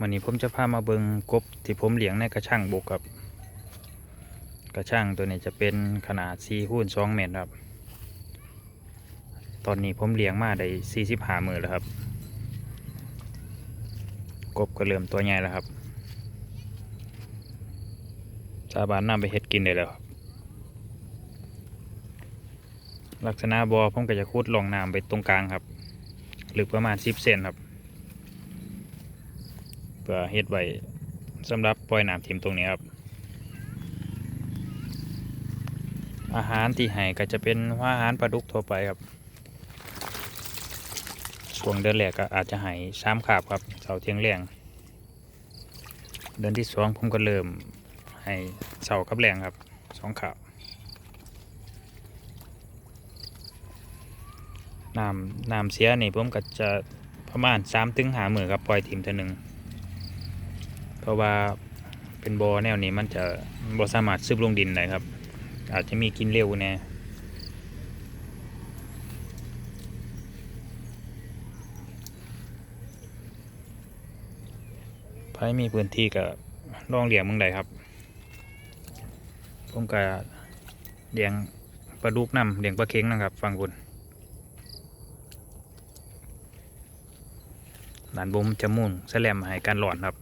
วันนี้ผมจะพามาเบิงกบที่ผมเลี้ยงในกระช่างบกครับ กระช่างตัวนี้จะเป็นขนาด4คูณ2เมตรครับ ตอนนี้ผมเลี้ยงมาได้45มือแล้วครับ กบก็เริ่มตัวใหญ่แล้วครับ สาบานนำไปเฮ็ดกินได้แล้วครับลักษณะบอผมก็จะขุดลองน้ำไปตรงกลางครับลึกประมาณ10เซนครับ เพื่อเฮ็ดไว้สำหรับปล่อยน้ำทิมตรงนี้ครับ อาหารที่ให้ก็จะเป็นอาหารปลาดุกทั่วไปครับช่วงเดือนแรกก็อาจจะให้สามขาบครับเสาเทียงแรงเดือนที่สองผมก็เริ่มให้เสากับแรงครับสองขาบน้ำน้ำเสียนี่ผมก็จะประมาณสามถึงหามือครับปล่อยทิมเท่านึง เพราะว่าเป็นบอแนวนี้มันจะบอสามารถซึบลงดินได้ครับ อาจจะมีกินเร็วแน่ใครมีพื้นที่ก็ลองเลี้ยงเมืองใดครับผมก็เลี้ยงปลาดุกน้ำเลี้ยงปลาเค็งนะครับ ฟังคุณหลานบมจะมุ่งแสลมให้การหลอนครับ